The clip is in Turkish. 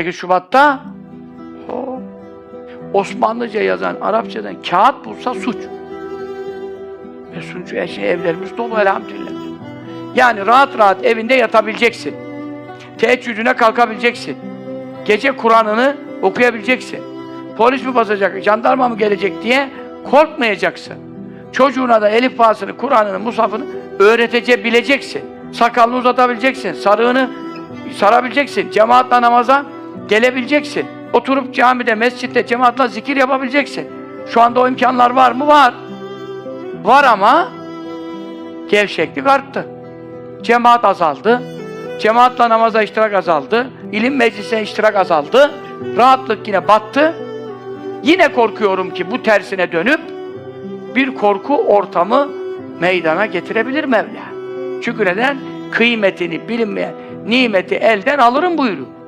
8 Şubat'ta o, Osmanlıca yazan, Arapçadan kağıt bulsa suç. Ve suç şey evlerimiz dolu elhamdülillah. Yani rahat rahat evinde yatabileceksin. Teheccüdüne kalkabileceksin. Gece Kur'an'ını okuyabileceksin. Polis mi basacak, jandarma mı gelecek diye korkmayacaksın. Çocuğuna da elif bağısını, Kur'an'ını, musafını öğretebileceksin. Sakalını uzatabileceksin, sarığını sarabileceksin. Cemaatle namaza gelebileceksin. Oturup camide, mescitte cemaatle zikir yapabileceksin. Şu anda o imkanlar var mı? Var. Var ama gevşeklik arttı. Cemaat azaldı. Cemaatla namaza iştirak azaldı. İlim meclisine iştirak azaldı. Rahatlık yine battı. Yine korkuyorum ki bu tersine dönüp bir korku ortamı meydana getirebilir Mevla. Çünkü neden? Kıymetini bilinmeyen nimeti elden alırım buyuruyor.